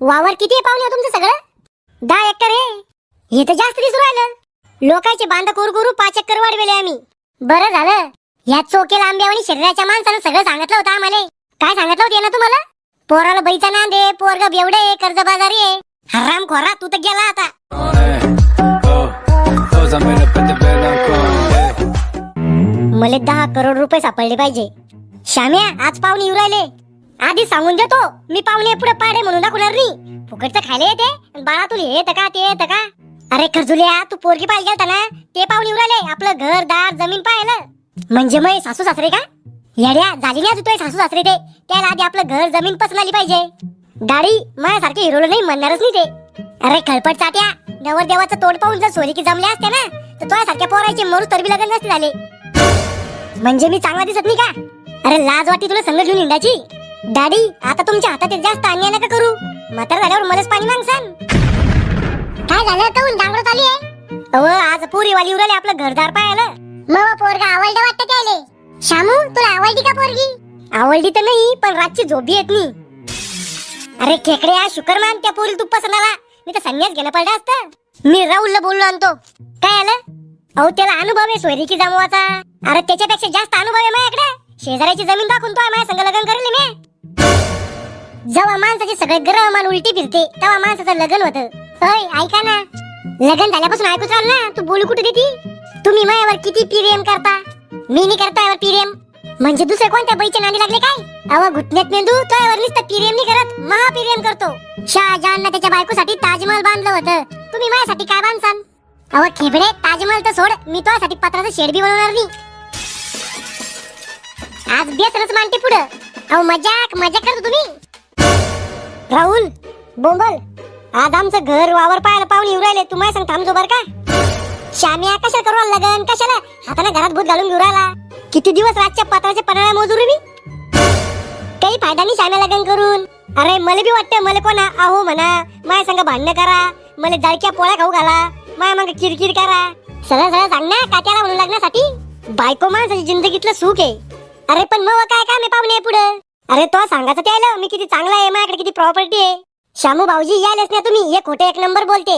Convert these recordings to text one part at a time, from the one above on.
वावर किती आहे पाहुणे हो तुमचं सगळं? दहा एकर आहे. हे तर जास्त दिसू राहिलं. लोकांचे बांध कोर करू पाच एकर वाढवेले आम्ही. बरं झालं. ह्या चोकेला आंब्यावानी शरीराच्या माणसानं सगळं सांगितलं होतं आम्हाला. काय सांगितलं होतं ना तुम्हाला? पोराला बैचा नांदे पोरग बेवडे कर्ज बाजारी आहे. हराम खोरा तू तर गेला आता. मला दहा करोड रुपये सापडले पाहिजे. श्याम्या आज पाहुणे येऊ राहिले. आधी सांगून देतो. मी पाहुणे पुढे पाडे म्हणून दाखवणार नाही. फुकटचं खायला येते. बाळा तुला हे येतं का ते येतं का? अरे खरजुल्या तू पोरगी पाहिजे गेलता ना? ते पाहुणे येऊ राहिले. आपलं घर दार जमीन पाहिलं म्हणजे मग सासू सासरे का? येड्या झाली नाही तुझे सासू सासरे ते. त्याला आधी आपलं घर जमीन पसंत पाहिजे. दाढी माझ्यासारखे हिरोला नाही म्हणणारच नाही ते. अरे खळपट चाट्या. नवर देवाचं तोंड पाहून जर सोरी की जमले असते ना तर तुझ्यासारख्या पोरायचे मरू तरबी लग्न नसते झाले म्हणजे मी चांगला दिसत नाही का? अरे लाज वाटते तुला संग घेऊन हिंडाची डॅडी आता तुमच्या हातात जास्त अन्याय नका करू. म्हातार झाल्यावर मलाच पाणी मागसान. काय झालं? काऊन डांगडत आली आहे? अव आज पुरी वाली उरले आपलं घरदार पाहायला मग पोरगा आवडलं वाटतं त्याले. शामू तुला आवडली का पोरगी? आवडली तर नाही पण रातची झोपी येत नाही. अरे खेकड्या शुकरमान त्या पोरी तू पसंत आला मी तर संन्यास घेणं पडलं असतं. मी राहुलला बोललो आणतो काय आलं? अहो त्याला अनुभव आहे सोयरीकी जमवाचा अरे त्याच्यापेक्षा जास्त अनुभव आहे माझ्याकडे. शेजाऱ्याची जमीन दाखवून तो माझ्या संग लग्न करेल मी. जेव्हा माणसाचे सगळे ग्रह मान उलटी फिरते तेव्हा माणसाचं लग्न होतं. होय ऐका ना. लग्न झाल्यापासून ऐकूच चाल ना तू बोलू कुठे देती? तुम्ही माझ्यावर किती प्रेम करता? मी नाही करता यावर प्रेम म्हणजे दुसरे कोणत्या बैचे नादी लागले काय? अव घुटण्यात मेंदू तोयावर नुसतं प्रेम नाही करत. महाप्रेम करतो. शहाजहान त्याच्या बायकोसाठी ताजमहल बांधलं होतं. तुम्ही माझ्यासाठी काय बांधसान? अव खेबडे ताजमहल तर सोड. मी तुझ्यासाठी पत्राचं शेड बी बनवणार नाही. आज बेसरच मानते पुढं. अहो मजाक मजाक करतो तुम्ही. राहुल बोंबल. आज आमचं घर वावर पाहायला पाहुणे येऊ राहिले. तुम्हाला सांग थांबजो बर का? श्याम्या कशा करू राहिला लगन. कशाला? हाताने घरात भूत घालून घेऊ राहिला. किती दिवस रातच्या पात्राच्या पन्हाळ्या मोजू रे मी? काही फायदा नाही श्याम्या लगन करून. अरे मला बी वाटतं मला कोणा अहो म्हणा. माझ्या संग भांडणं करा. मला जळक्या पोळ्या खाऊ घाला. माया मग किरकिर करा. सरळ सरळ सांग ना काट्याला म्हणून लग्नासाठी. बायको माणसाची जिंदगीतलं सुख आहे. अरे पण मग काय काम आहे पाहुणे पुढे? अरे तो सांगायचं त्याला मी किती चांगला आहे माझ्याकडे किती प्रॉपर्टी आहे. शामू भाऊजी यायलाच ना तुम्ही हे खोटे एक नंबर बोलते.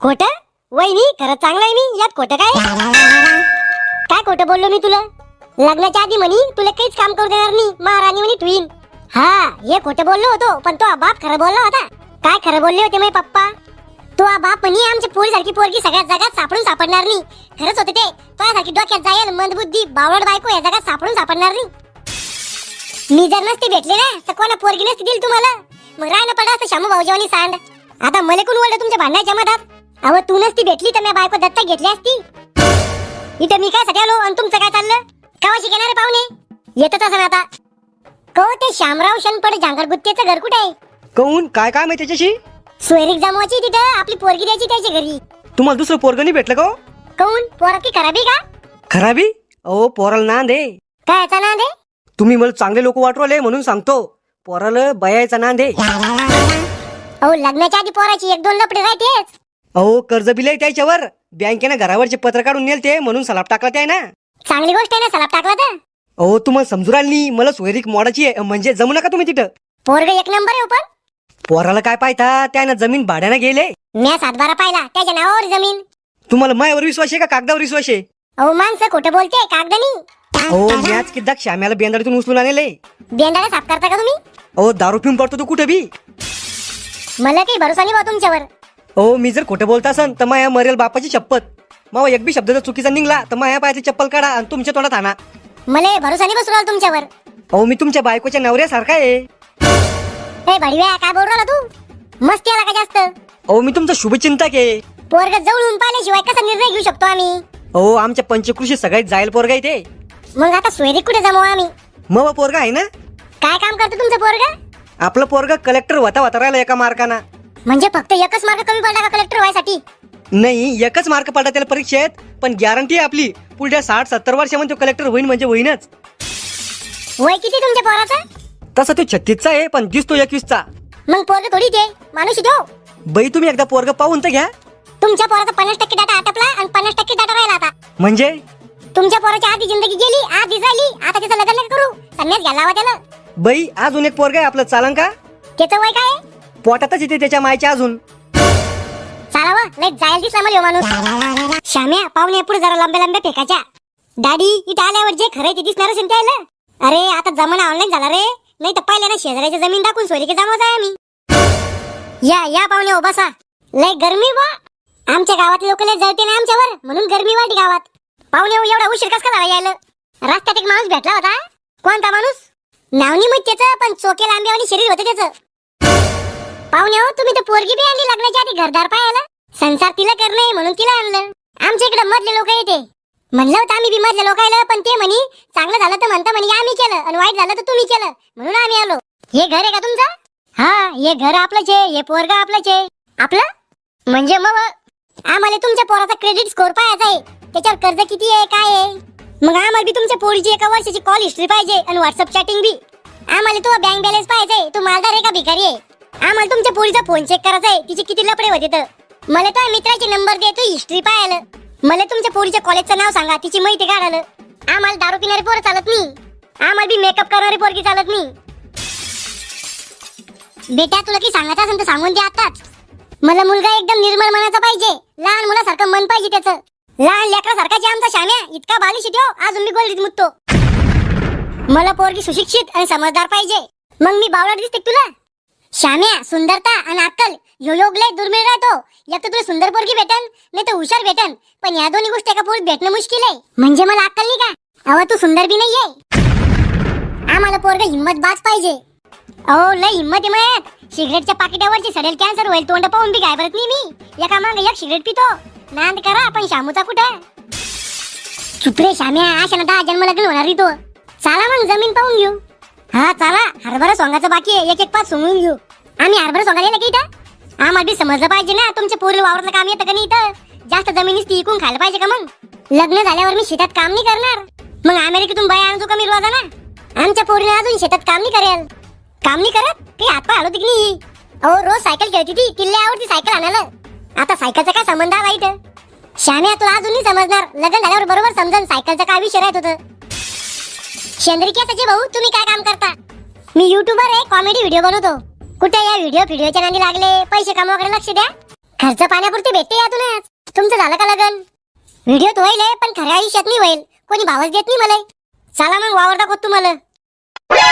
खोट? वहिनी खरंच चांगलं आहे मी यात खोटं काय? काय खोटं बोललो मी तुला? लग्नाच्या आधी म्हणी तुला काहीच काम करू देणार नाही महाराणी म्हणी ट्विन हा हे खोटं बोललो होतो पण तो बाप खरं बोलला होता. काय खरं बोलले होते माझे पप्पा? तो बाप म्हणी आमच्या पोरीसारखी पोरगी सगळ्यात जगात सापडून सापडणार नाही. खरंच होते ते. तुझ्यासारखी डोक्यात जाईल मंदबुद्धी बावड बायको या जगात सापडून सापडणार नाही. मी जर नसते भेटले ना तर कोणा पोरगी नसती दिली तुम्हाला? मग राहिलं पडा असतं शामू भाऊजीवानी सांड. आता मला कोण ओळलं तुमच्या भांडणाच्या मधात? अहो तू नसती भेटली तर मी बायको दत्तक घेतली असती. इथं मी काय आलो आणि तुमचं काय चाललं? केव्हा शिकणार रे पाहुणे? येतच असं आता. को ते शामराव शनपड जांगर गुत्तेचं घर कुठे आहे? कहून काय काम आहे त्याच्याशी? सोयरीक जमवायची तिथं आपली पोरगी द्यायची त्याच्या घरी. तुम्हाला दुसरं पोरगं नाही भेटलं का हो? कोण पोरा की खराबी का? खराबी? अहो पोराला नांद आहे. काय याचा नांद आहे? तुम्ही मला चांगले लोक वाटवले म्हणून सांगतो. पोराला बयाचा नांद आहे. अहो लग्नाच्या आधी पोराची एक दोन लपडे राहतेच. अहो कर्ज बिल आहे त्याच्यावर. बँकेनं घरावरचे पत्र काढून नेलते म्हणून सलाप टाकला ते आहे ना चांगली गोष्ट आहे ना सलाप टाकला तर. अहो तुम्हाला समजू राहिली नाही. मला सोयरीक मोडाची आहे. म्हणजे जमू नका तुम्ही तिथं. पोरग एक नंबर आहे पण. पोराला काय पाहता? त्यानं जमीन भाड्यानं गेले. म्या सातबारा पाहिला. त्याच्या नावावर जमीन. तुम्हाला मायावर विश्वास आहे का? कागदावर विश्वास आहे? अहो माणसं खोटं बोलते. कागदनी अहो मॅच किद्दा श्याम्याला बेंदाडीतून उचलून आणले बेंदाडा साफ करता का तुम्ही? अहो दारू पिऊन पडतो तू कुठे बी? मला काही भरोसा नाही बा तुमच्यावर. अहो मी जर खोटं बोलत असन तर माया मरेल बापाची शपथ. मावा एक बी शब्द जर चुकीचा निघला तर माया पायाची चप्पल काढा आणि तुमच्या तोंडात आणा. मला भरोसा नाही बसू राहिला तुमच्यावर. अहो मी तुमच्या बायकोच्या नवऱ्यासारखा आहे. ए काय बोल राहिला तू? मस्ती आला का जास्त? अहो मी तुमचा शुभचिंतक आहे. पोरग जवळून पाहिल्याशिवाय कसा निर्णय घेऊ शकतो आम्ही? अहो आमच्या पंचकृषी सगळ्यात जायल पोरगा ते. मग आता सोयरी कुठे जमवू आम्ही? मग पोरगा आहे ना? काय काम करतो तुमचं पोरग? आपलं पोरगा कलेक्टर होता होता राहिला एका मार्काना. म्हणजे फक्त एकच मार्क कमी पडला का कलेक्टर व्हायसाठी? नाही एकच मार्क पडला त्याला परीक्षेत पण गॅरंटी आहे आपली. पुढच्या साठ सत्तर वर्षामध्ये तो कलेक्टर होईल म्हणजे होईनच. वय किती तुमच्या पोराचं? तसा तो छत्तीसचा आहे पण दिसतो एकवीसचा. मग पोरग थोडी दे माणूस देऊ बाई तुम्ही एकदा पोरग पाहून तर घ्या. तुमच्या पोराचा पन्नास टक्के डाटा आटपला आणि पन्नास टक्के डाटा राहिला आता. म्हणजे? तुमच्या पोराची आधी जिंदगी गेली आधी झाली आता त्याचं लग्न नका करू. संन्यास घ्यायला हवा त्याला बाई अजून एक पोरगा आहे आपलं चालन का? त्याचं वय काय आहे? पोटातच येते त्याच्या मायच्या अजून. चालावा लय जायला दिसला मला ह्यो माणूस. श्याम्या पाहुणे पुढे जरा लांब्या लांब्या फेकायच्या. डॅडी इथं आल्यावर जे खरं ते दिसणार असेल त्याला. अरे आता जमाना ऑनलाईन झाला रे. नाही तर पहिल्या ना शेजाऱ्याची जमीन दाखवून सोयरी की जमा आहे आम्ही. या या पाहुणे बसा लय गरमी बा. आमच्या गावातले लोक लय जळते ना आमच्यावर. म्हणून गरमी वाटी गावात. पाहुणे हो, एवढा उशीर कस का झाला यायला? रस्त्यात एक माणूस भेटला होता. कोणता माणूस? नाव नाही माहीत त्याचं पण चोके लांबी शरीर होतं त्याचं. पाहुणे हो तुम्ही तर पोरगी बी आणली लग्नाच्या आधी घरदार पाहायला. संसार तिला करणे म्हणून तिला आणलं. आमच्या इकडे मधले लोक येते. म्हणलं होतं आम्ही बी मधले लोकायला पण ते म्हणी चांगलं झालं तर म्हणता म्हणे आम्ही केलं आणि वाईट झालं तर तुम्ही केलं. म्हणून आम्ही आलो. हे घर आहे का तुमचं? हा हे घर आपलंच आहे हे पोरगा आपलंच आहे. आपलं? म्हणजे मग? आम्हाला तुमच्या पोराचा क्रेडिट स्कोर पाहायचा आहे. त्याच्यावर कर्ज किती आहे काय आहे? मग आम्हाला बी तुमच्या पोरीची एका वर्षाची कॉल हिस्ट्री पाहिजे आणि व्हॉट्सअप चॅटिंग बी. आम्हाला तो बँक बॅलन्स पाहिजे तू मालदार आहे का भिकारी आहे? आम्हाला तुमच्या पोरीचा फोन चेक करायचा आहे तिचे किती लपडे होते तर. मला तो मित्राचे नंबर दे तू हिस्ट्री पाहायला. मला तुमच्या पोरीच्या कॉलेजचं नाव सांगा तिची माहिती काढायला. आम्हाला दारू पिणारी पोरं चालत नाही. आम्हाला बी मेकअप करणारी पोरगी चालत नाही. बेटा तुला की सांगायचं असेल तर सांगून दे आताच मला मुलगा एकदम निर्मळ मनाचा पाहिजे लहान मुलासारखं मन पाहिजे त्याचं. लहान लेकरासारखा जे आमचा शाम्या इतका बालिश ठेव अजून मी गोल्डीत मुततो. मला पोरगी सुशिक्षित आणि समजदार पाहिजे. मग मी बावळट दिसते तुला? शाम्या सुंदरता आणि अक्कल यो योग लय दुर्मिळ राहतो. या तर तुला सुंदर पोरगी भेटन नाही तर हुशार भेटन पण या दोन्ही गोष्टी एका पोरीत भेटणं मुश्किल आहे. म्हणजे मला अक्कल नाही का? अवा तू सुंदर बी नाहीये. आम्हाला पोरग हिम्मत बाज पाहिजे. अहो लय हिम्मत आहे सिगरेटच्या पाकिटावरची सडेल कॅन्सर होईल तोंड पाहून बी काय परत नाही मी. एका मागे एक सिगरेट पितो. नांद करा पण शामूचा कुठं? चुपरे शाम्या अशा दहा जन्म लग्न होणार रे तो. चला मग जमीन पाहून घेऊ. हा चला. हरभरा सोंगाचं बाकी आहे. एक एक पाच सोंगून घेऊ. आम्ही हरभरा सोंगायला येलं की इथं? आम्हाला बी समजलं पाहिजे ना तुमच्या पोरीला वावरलं काम येतं का नाही इथं? जास्त जमिनीस ती इकून खायला पाहिजे का मग? लग्न झाल्यावर मी शेतात काम नाही करणार. मग अमेरिकेतून बाया आणतो का मी रोजाना? आमच्या पोरीने अजून शेतात काम नाही करेल. काम नाही करत? काही हातपाय हलवते की नाही? अहो रोज सायकल खेळती ती किल्ल्यावरती सायकल आणायला. आता सायकलचा काय संबंध आहे वाईट? श्याम्या तुला अजून नाही समजणार. लग्न झाल्यावर बरोबर समजन सायकलचा काय विषय राहत होतं. सचिव भाऊ तुम्ही काय काम करता? मी युट्यूबर आहे कॉमेडी व्हिडिओ बनवतो. कुठे या व्हिडिओ व्हिडिओच्या नांदी लागले? पैसे कमावकडे लक्ष द्या. खर्च पाण्यापुरती भेटते यातूनच तुमचं झालं का लग्न? व्हिडिओ तो होईल पण खऱ्या आयुष्यात नाही होईल. कोणी भावच देत नाही मला. चला मग वावरता दाखवत तुम्हाला.